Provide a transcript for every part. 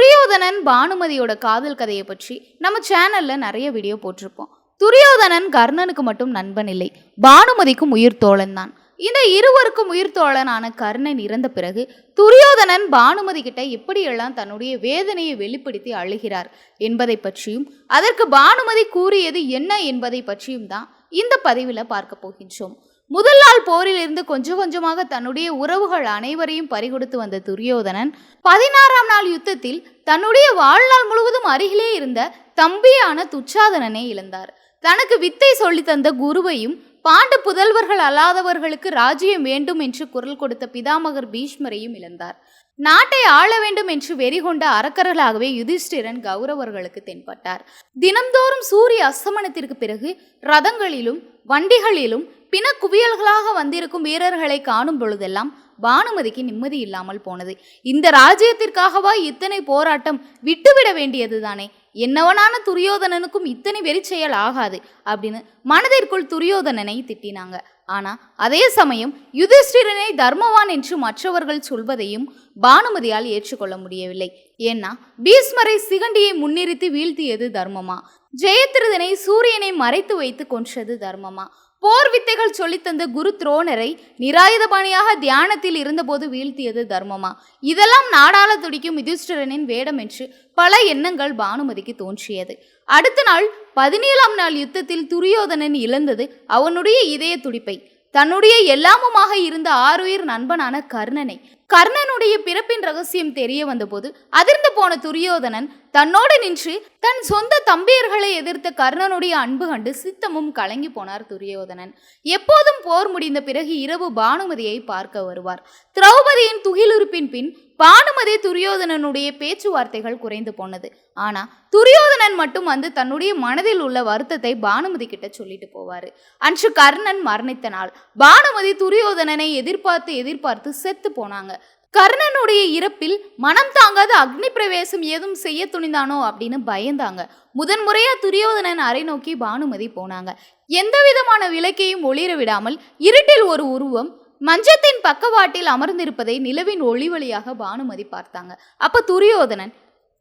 துரியோதனன் பானுமதியோட காதல் கதையை பற்றி நம்ம சேனல்ல நிறைய வீடியோ போட்டிருப்போம். துரியோதனன் கர்ணனுக்கு மட்டும் நண்பன் இல்லை பானுமதிக்கும் உயிர் தோழன் தான். இந்த இருவருக்கும் உயிர் தோழனான கர்ணன் இறந்த பிறகு துரியோதனன் பானுமதி கிட்ட எப்படியெல்லாம் தன்னுடைய வேதனையை வெளிப்படுத்தி அழுகிறார் என்பதை பற்றியும் அதற்கு பானுமதி கூறியது என்ன என்பதை பற்றியும் தான் இந்த பதிவில் பார்க்க போகின்றோம். முதல் நாள் போரிலிருந்து கொஞ்சம் கொஞ்சமாக தன்னுடைய உறவுகள் அனைவரையும் பறிகொடுத்து வந்த துரியோதனன் பதினாறாம் நாள் யுத்தத்தில் தன்னுடைய வாழ்நாள் முழுவதும் அருகிலே இருந்த தம்பியான துச்சாதனனை இழந்தார். தனக்கு வித்தை சொல்லி தந்த குருவையும் பாண்டு புதல்வர்கள் அல்லாதவர்களுக்கு ராஜ்யம் வேண்டும் என்று குரல் கொடுத்த பிதாமகர் பீஷ்மரையும் இழந்தார். நாட்டை ஆள வேண்டும் என்று வெறி கொண்ட அரக்கர்களாகவே யுதிஷ்டிரன் கௌரவர்களுக்கு தென்பட்டார். தினம்தோறும் சூரிய அஸ்தமனத்திற்கு பிறகு ரதங்களிலும் வண்டிகளிலும் பிண குவியல்களாக வந்திருக்கும் வீரர்களை காணும் பொழுதெல்லாம் பானுமதிக்கு நிம்மதி இல்லாமல் போனது. இந்த ராஜ்யத்திற்காகவா இத்தனை போராட்டம் விட்டுவிட வேண்டியது தானே என்னவனான துரியோதனனுக்கும் இத்தனை வெறி செயல் ஆகாது அப்படின்னு மனதிற்குள் துரியோதனனை திட்டினாங்க. ஆனா அதே சமயம் யுதிஷ்டிரனை தர்மவான் என்று மற்றவர்கள் சொல்வதையும் பானுமதியால் ஏற்றுக்கொள்ள முடியவில்லை. ஏன்னா பீஸ்மரை சிகண்டியை முன்னிறுத்தி வீழ்த்தியது தர்மமா? ஜெயத்ரதனை சூரியனை மறைத்து வைத்து கொன்றது தர்மமா? போர் வித்தைகள் சொல்லித்தந்த குரு துரோணரை நிராயுதபாணியாக தியானத்தில் இருந்தபோது வீழ்த்தியது தர்மமா? இதெல்லாம் நாடாள துடிக்கும் யுதிஷ்டிரனின் வேடம் என்று பல எண்ணங்கள் பானுமதிக்கு தோன்றியது. அடுத்த நாள் பதினேழாம் நாள் யுத்தத்தில் துரியோதனன் இழந்தது அவனுடைய இதய துடிப்பை. தன்னுடைய எல்லாமுமாக இருந்த ஆறுயிர் நண்பனான கர்ணனை கர்ணனுடைய பிறப்பின் ரகசியம் தெரிய வந்தபோது அதிர்ந்து போன துரியோதனன் தன்னோடு நின்று தன் சொந்த தம்பியர்களை எதிர்த்த கர்ணனுடைய அன்பு கண்டு சித்தமும் கலங்கி போனார் துரியோதனன். எப்போதும் போர் முடிந்த பிறகு இரவு பானுமதியை பார்க்க வருவார். திரௌபதியின் துகிலுறுப்பின் பின் பானுமதி துரியோதனனுடைய பேச்சுவார்த்தைகள் குறைந்து போனது. ஆனா துரியோதனன் மட்டும் வந்து தன்னுடைய மனதில் உள்ள வருத்தத்தை பானுமதி கிட்ட சொல்லிட்டு போவாரு. அன்று கர்ணன் மரணித்த நாள். பானுமதி துரியோதனனை எதிர்பார்த்து எதிர்பார்த்து செத்து போனாங்க. கர்ணனுடைய இறப்பில் மனம் தாங்காத அக்னி பிரவேசம் ஏதும் செய்ய துணிந்தானோ அப்படின்னு பயந்தாங்க. முதன்முறையா துரியோதனன் அறை நோக்கி பானுமதி போனாங்க. எந்த விதமான விளக்கையும் ஒளிர விடாமல் இருட்டில் ஒரு உருவம் மஞ்சத்தின் பக்கவாட்டில் அமர்ந்திருப்பதை நிலவின் ஒளி வழியாக பானுமதி பார்த்தாங்க. அப்ப துரியோதனன்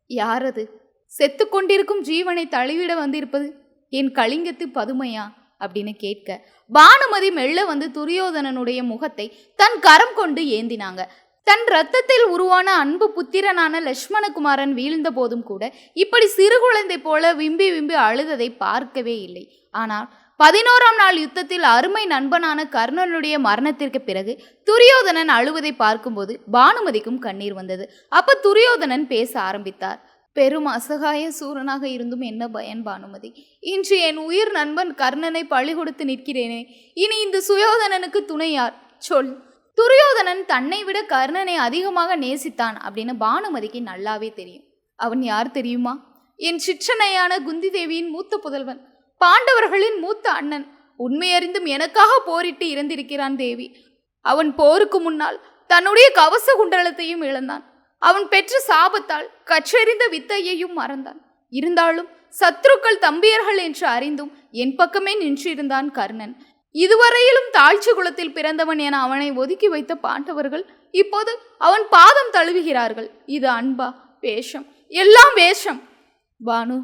யாரது செத்து கொண்டிருக்கும் ஜீவனை தழுவிட வந்திருப்பது? என் கலிங்கத்து பதுமையா? அப்படின்னு கேட்க பானுமதி மெல்ல வந்து துரியோதனனுடைய முகத்தை தன் கரம் கொண்டு ஏந்தினாங்க. தன் ரத்தத்தில் உருவான அன்பு புத்திரனான லட்சுமணகுமாரன் வீழ்ந்த போதும் கூட இப்படி சிறு குழந்தை போல விம்பி விம்பி அழுததை பார்க்கவே இல்லை. ஆனால் பதினோராம் நாள் யுத்தத்தில் அருமை நண்பனான கர்ணனுடைய மரணத்திற்கு பிறகு துரியோதனன் அழுவதை பார்க்கும்போது பானுமதிக்கும் கண்ணீர் வந்தது. அப்ப துரியோதனன் பேச ஆரம்பித்தார். பெரும் அசகாய சூரனாக இருந்தும் என்ன பயன் பானுமதி? இன்று என் உயிர் நண்பன் கர்ணனை பழி கொடுத்து நிற்கிறேனே. இனி இந்த சுயோதனனுக்கு துணையார்? சொல். துரியோதனன் தன்னை விட கர்ணனை அதிகமாக நேசித்தான் அப்படின்னு பானுமதிக்கு நல்லாவே தெரியும். அவன் யார் தெரியுமா? என் சிற்றனையான குந்தி தேவியின் மூத்த புதல்வன் பாண்டவர்களின் மூத்த அண்ணன். உண்மையறிந்தும் எனக்காக போரிட்டு இறந்திருக்கிறான் தேவி. அவன் போருக்கு முன்னால் தன்னுடைய கவச குண்டலத்தையும் இழந்தான். அவன் பெற்ற சாபத்தால் கற்றெறிந்த வித்தையையும் மறந்தான். இருந்தாலும் சத்ருக்கள் தம்பியர்கள் என்று அறிந்தும் என் பக்கமே நின்றிருந்தான் கர்ணன். இதுவரையிலும் தாழ்ச்சி குலத்தில் பிறந்தவன் என அவனை ஒதுக்கி வைத்த பாண்டவர்கள் இப்போது அவன் பாதம் தழுவுகிறார்கள். இது அன்பா வேஷம். எல்லாம் வேஷம். பானு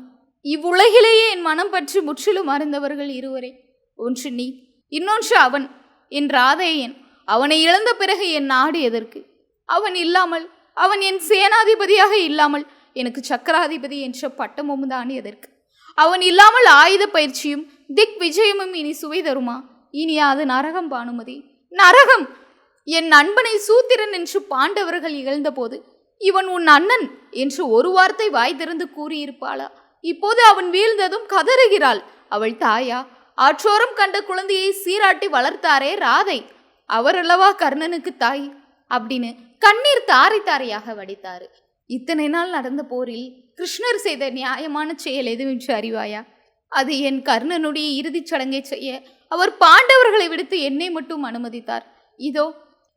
இவ்வுலகிலேயே என் மனம் பற்றி முற்றிலும் அறிந்தவர்கள் இருவரே. ஒன்று நீ இன்னொன்று அவன். என் ராதையன் அவனை இழந்த பிறகு என் நாடு எதற்கு? அவன் இல்லாமல் அவன் என் சேனாதிபதியாக இல்லாமல் எனக்கு சக்கராதிபதி என்ற பட்டமும் தான் எதற்கு? அவன் இல்லாமல் ஆயுத பயிற்சியும் திக் விஜயமும் இனி சுவை தருமா? இனி அது நரகம் பானுமதி. நரகம்! என் நண்பனை சூத்திரன் என்று பாண்டவர்கள் இகழ்ந்தபோது இவன் உன் அண்ணன் என்று ஒரு வார்த்தை வாய் திறந்து கூறியிருப்பாளா? இப்போது அவன் வீழ்ந்ததும் கதறுகிறாள். அவள் தாயா ஆற்றோரம் கண்ட குழந்தையை சீராட்டி வளர்த்தாரே ராதை. அவரல்லவா கர்ணனுக்கு தாய்? அப்படின்னு கண்ணீர் தாரை தாரையாக வடித்தாரு. இத்தனை நாள் நடந்த போரில் கிருஷ்ணர் செய்த நியாயமான செயல் எதுவென்று அறிவாயா? அது என் கர்ணனுடைய இறுதிச் சடங்கை செய்ய அவர் பாண்டவர்களை விடுத்து என்னை மட்டும் அனுமதித்தார். இதோ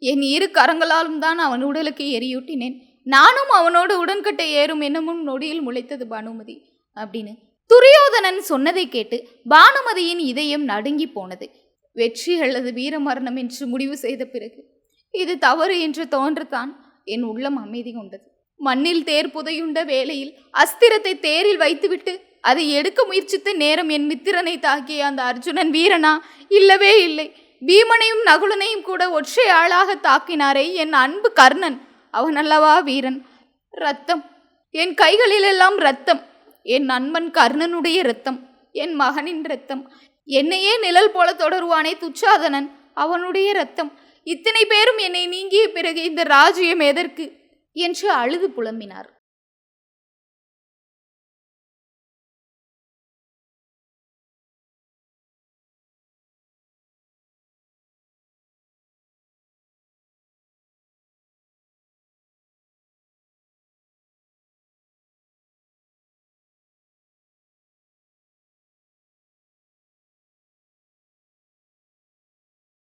என் இரு கரங்களாலும் தான் அவன் உடலுக்கு எரியூட்டினேன். நானும் அவனோடு உடன்கட்டை ஏறும் என்னமும் நொடியில் முளைத்தது பானுமதி அப்படின்னு துரியோதனன் சொன்னதை கேட்டு பானுமதியின் இதயம் நடுங்கி போனது. வெற்றி அல்லது வீரமரணம் என்று முடிவு செய்த பிறகு இது தவறு என்று தோன்றத்தான் என் உள்ளம் அமைதி கொண்டது. மண்ணில் தேர் புதையுண்ட வேளையில் அஸ்திரத்தை தேரில் வைத்துவிட்டு அதை எடுக்க முயற்சித்து நேரம் என் மித்திரனை தாக்கிய அந்த அர்ஜுனன் வீரனா? இல்லவே இல்லை. பீமனையும் நகுலனையும் கூட ஒற்றை ஆளாக தாக்கினாரே என் அன்பு கர்ணன். அவன் அல்லவா வீரன்? ரத்தம். என் கைகளிலெல்லாம் ரத்தம். என் நண்பன் கர்ணனுடைய ரத்தம். என் மகனின் ரத்தம். என்னையே நிழல் போல தொடருவானே துச்சாதனன். அவனுடைய ரத்தம். இத்தனை பேரும் என்னை நீங்கிய பிறகு இந்த ராஜ்யம் எதற்கு? என்று அழுது புலம்பினார்.